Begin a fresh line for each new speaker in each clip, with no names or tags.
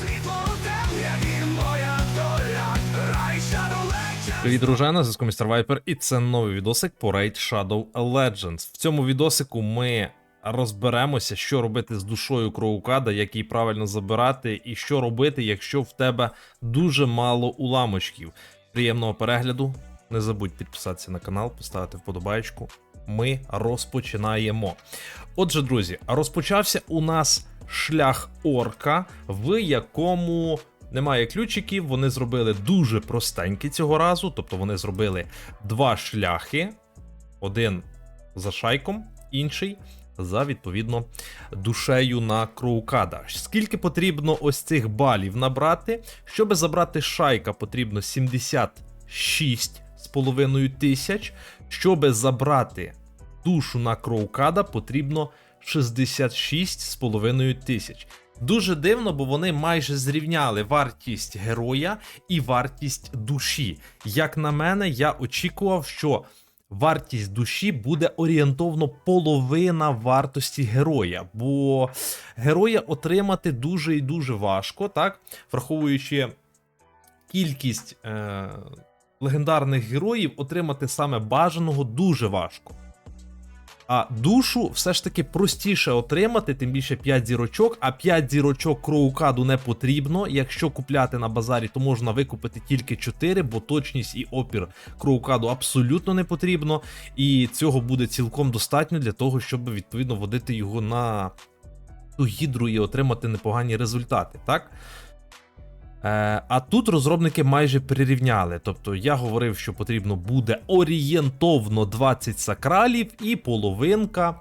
Світло рай Shadow Legends.
Привіт, дружина, на зв'язку Містер Вайпер, і це новий відосик по Raid Shadow Legends. В цьому відосику ми розберемося, що робити з душою Кроукада, як її правильно забирати, і що робити, якщо в тебе дуже мало уламочків. Приємного перегляду. Не забудь підписатися на канал, поставити вподобайку. Ми розпочинаємо. Отже, друзі, розпочався у нас шлях орка, в якому немає ключиків. Вони зробили дуже простенькі цього разу. Тобто вони зробили два шляхи: один за шайком, інший за відповідно душею на Кроукада. Скільки потрібно ось цих балів набрати? Щоб забрати шайка, потрібно 76 з половиною тисяч. Щоб забрати душу на Кроукада, потрібно 66 з половиною тисяч. Дуже дивно, бо вони майже зрівняли вартість героя і вартість душі. Як на мене, я очікував, що вартість душі буде орієнтовно половина вартості героя, бо героя отримати дуже і дуже важко, так? Враховуючи кількість е- легендарних героїв, отримати саме бажаного дуже важко. А душу все ж таки простіше отримати, тим більше 5 зірочок, а 5 зірочок кроукаду не потрібно. Якщо купляти на базарі, то можна викупити тільки 4, бо точність і опір кроукаду абсолютно не потрібно. І цього буде цілком достатньо для того, щоб відповідно водити його на ту гідру і отримати непогані результати, так? Е, а тут розробники майже прирівняли. Тобто я говорив, що потрібно буде орієнтовно 20 сакралів і половинка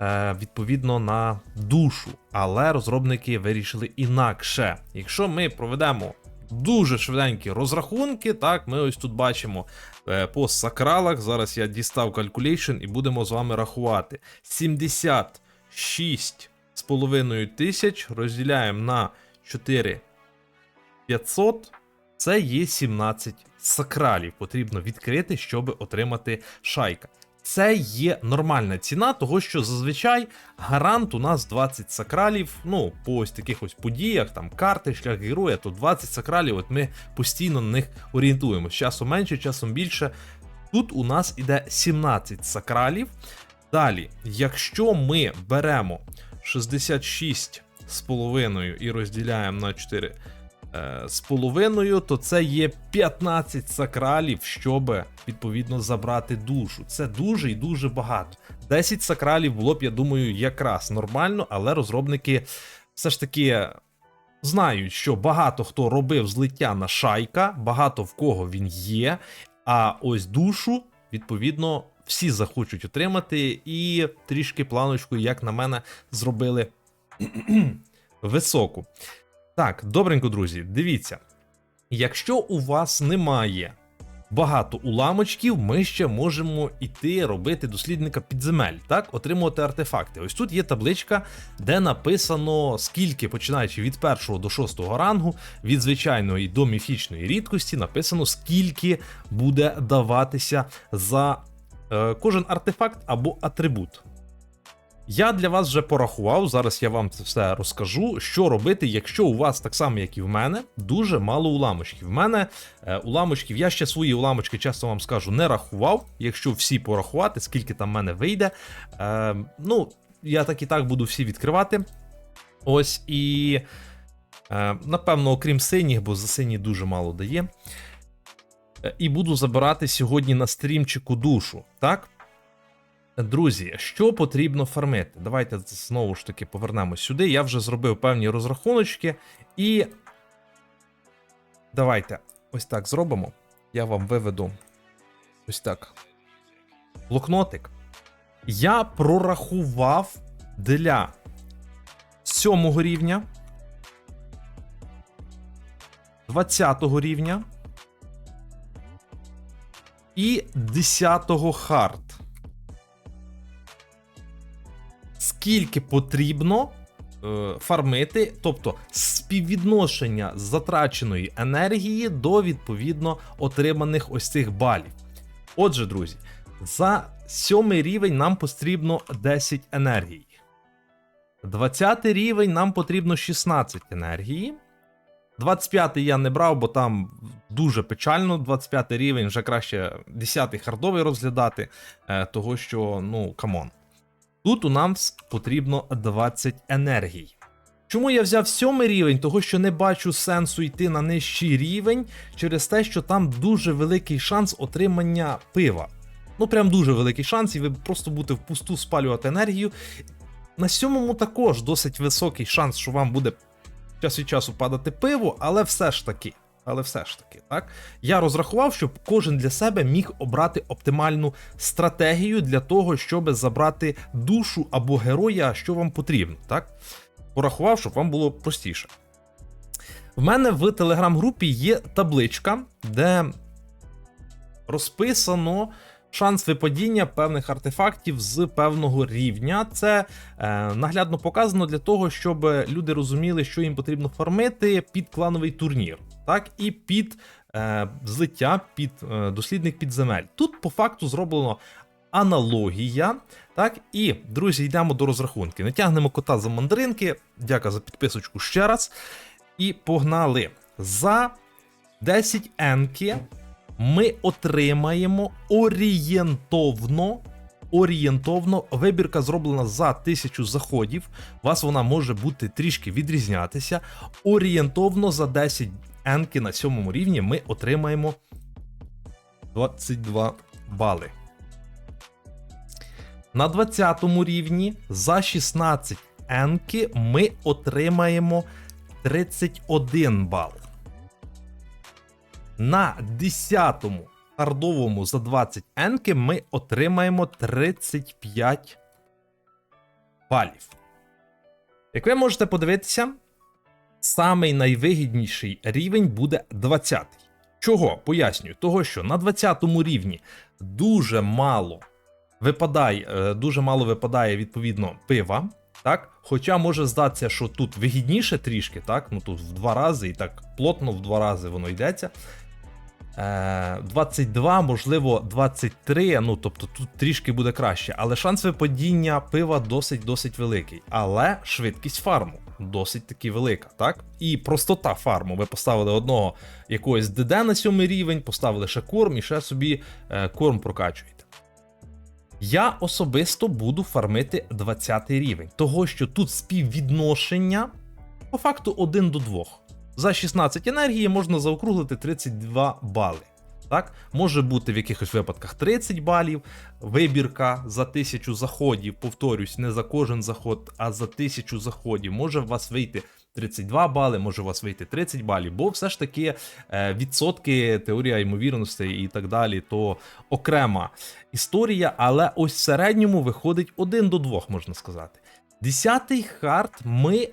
е, відповідно на душу. Але розробники вирішили інакше. Якщо ми проведемо дуже швиденькі розрахунки, так, ми ось тут бачимо е, по сакралах. Зараз я дістав калькулейшн і будемо з вами рахувати. 76 з половиною тисяч розділяємо на 4 500 це є 17 сакралів. Потрібно відкрити, щоб отримати шайка. Це є нормальна ціна, того що зазвичай гарант у нас 20 сакралів. Ну, по ось таких ось подіях, там карти, шлях героя, то 20 сакралів, от ми постійно на них орієнтуємось. Часом менше, часом більше. Тут у нас іде 17 сакралів. Далі, якщо ми беремо 66 з половиною і розділяємо на 4 е, з половиною, то це є 15 сакралів, щоб відповідно забрати душу. Це дуже і дуже багато. 10 сакралів було б, я думаю, якраз нормально, але розробники все ж таки. Знають, що багато хто робив злиття на шайка, багато в кого він є. А ось душу, відповідно, всі захочуть отримати, і трішки планочку, як на мене, зробили високу. Так, добренько, друзі, дивіться. Якщо у вас немає багато уламочків, ми ще можемо йти робити дослідника підземель, так, отримувати артефакти. Ось тут є табличка, де написано, скільки, починаючи від першого до шостого рангу, від звичайної до міфічної рідкості, написано, скільки буде даватися за е, кожен артефакт або атрибут. Я для вас вже порахував. Зараз я вам це все розкажу, що робити, якщо у вас так само, як і в мене, дуже мало уламочків. В мене е, уламочків, я ще свої уламочки, часто вам скажу, не рахував. Якщо всі порахувати, скільки там в мене вийде. Е, ну, я так і так буду всі відкривати. Ось і. Е, напевно, окрім синіх, бо за сині дуже мало дає. Е, І буду забирати сьогодні на стрімчику душу, так? Друзі, що потрібно фармити? Давайте знову ж таки повернемось сюди. Я вже зробив певні розрахуночки, і давайте ось так зробимо. Я вам виведу ось так. Блокнотик. Я прорахував для сьомого рівня, 20 рівня і 10 хард. Скільки потрібно е, фармити, тобто співвідношення затраченої енергії до відповідно отриманих ось цих балів. Отже, друзі, за сьомий рівень нам потрібно 10 енергії. 20 рівень нам потрібно 16 енергії. 25 я не брав, бо там дуже печально. 25 рівень вже краще 10 хардовий розглядати, е, того що, ну, камон. Тут у нас потрібно 20 енергій. Чому я взяв сьомий рівень? Того, що не бачу сенсу йти на нижчий рівень через те, що там дуже великий шанс отримання пива. Ну, прям дуже великий шанс, і ви просто будете впусту спалювати енергію. На сьомому також досить високий шанс, що вам буде час від часу падати пиво, але все ж таки. Але все ж таки, так я розрахував, щоб кожен для себе міг обрати оптимальну стратегію для того, щоб забрати душу або героя, що вам потрібно, так? Порахував, щоб вам було простіше. В мене в телеграм-групі є табличка, де розписано шанс випадіння певних артефактів з певного рівня. Це е, наглядно показано для того, щоб люди розуміли, що їм потрібно фармити під клановий турнір, так і під е, злиття під е, дослідник підземель. Тут по факту зроблено аналогія. Так, і друзі, йдемо до розрахунки. Натягнемо кота за мандаринки. Дяка за підписочку ще раз. І погнали. За 10 енки ми отримаємо орієнтовно. Орієнтовно вибірка зроблена за 1000 заходів. У вас вона може бути трішки відрізнятися. Орієнтовно за 10 енки на сьомому рівні ми отримаємо 22 бали. На 20 рівні за 16 енки ми отримаємо 31 бал. На 10-му хардовому за 20 енки ми отримаємо 35 балів. Як ви можете подивитися, самий найвигідніший рівень буде 20-й. Чого? Пояснюю, того, що на 20 рівні дуже мало випадає, е, дуже мало випадає відповідно пива. Так, хоча може здатися, що тут вигідніше трішки, так, ну тут в два рази і так плотно в два рази воно йдеться. Е, 22, можливо, 23, ну тобто тут трішки буде краще, але шанс випадіння пива досить досить великий. Але швидкість фарму досить таки велика, так? І простота фарму. Ви поставили одного якогось ДД на сьомий рівень, поставили ще корм і ще собі е, корм прокачуєте. Я особисто буду фармити 20 рівень, того що тут співвідношення по факту 1 до 2. За 16 енергії можна заокруглити 32 бали. Так, може бути в якихось випадках 30 балів, вибірка за 1000 заходів, повторюсь, не за кожен заход, а за 1000 заходів. Може у вас вийти 32 бали, може у вас вийти 30 балів, бо все ж таки е, відсотки, теорія ймовірностей і так далі, то окрема історія, але ось в середньому виходить 1 до 2, можна сказати. Десятий хард ми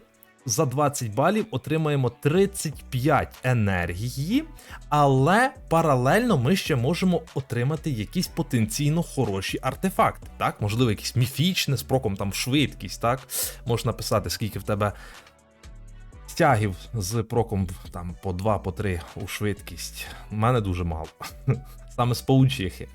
за 20 балів отримаємо 35 енергії, але паралельно ми ще можемо отримати якісь потенційно хороші артефакти. Так, можливо, якісь міфічне з проком там швидкість, так? Можна написати, скільки в тебе стягів з проком там по 2 по 3 у швидкість. У мене дуже мало. Саме з паучихи.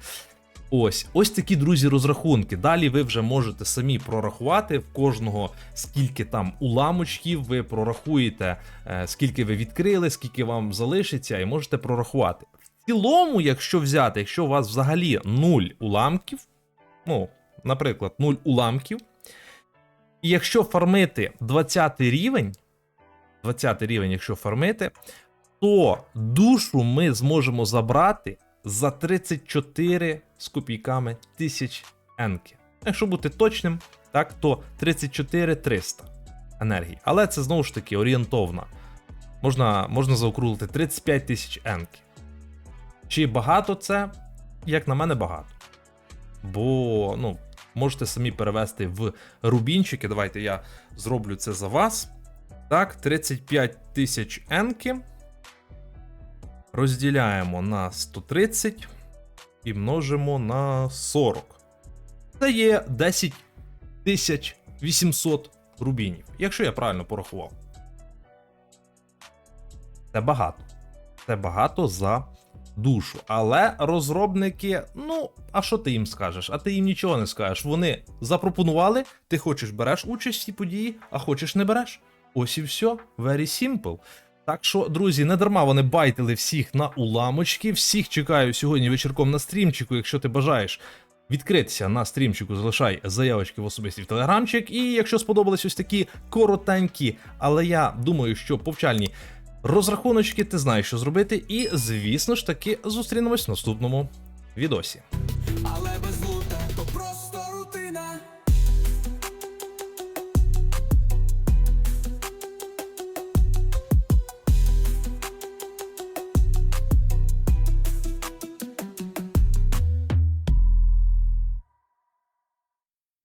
Ось, ось такі друзі розрахунки. Далі ви вже можете самі прорахувати в кожного скільки там уламочків, ви прорахуєте, е, скільки ви відкрили, скільки вам залишиться, і можете прорахувати. В цілому, якщо взяти, якщо у вас взагалі 0 уламків, ну, наприклад, 0 уламків, і якщо фармити 20 рівень, 20 рівень, якщо фармити, то душу ми зможемо забрати за 34 з копійками тисяч енки. Якщо бути точним, так, то 34 300 енергії. Але це знову ж таки орієнтовна. Можна, можна заокруглити 35 тисяч енки. Чи багато це? Як на мене, багато. Бо, ну, можете самі перевести в рубінчики. Давайте я зроблю це за вас. Так, 35 тисяч енки. Розділяємо на 130 і множимо на 40. Це є 10 800 рубінів, якщо я правильно порахував. Це багато. Це багато за душу. Але розробники, ну, а що ти їм скажеш? А ти їм нічого не скажеш. Вони запропонували, ти хочеш береш участь в цій події, а хочеш не береш. Ось і все. Very simple. Так що, друзі, не дарма вони байтили всіх на уламочки. Всіх чекаю сьогодні вечірком на стрімчику, якщо ти бажаєш. Відкритися на стрімчику, залишай заявочки в особисті в телеграмчик. І якщо сподобались ось такі коротенькі, але я думаю, що повчальні розрахуночки, ти знаєш, що зробити. І, звісно ж таки, зустрінемось в наступному відосі.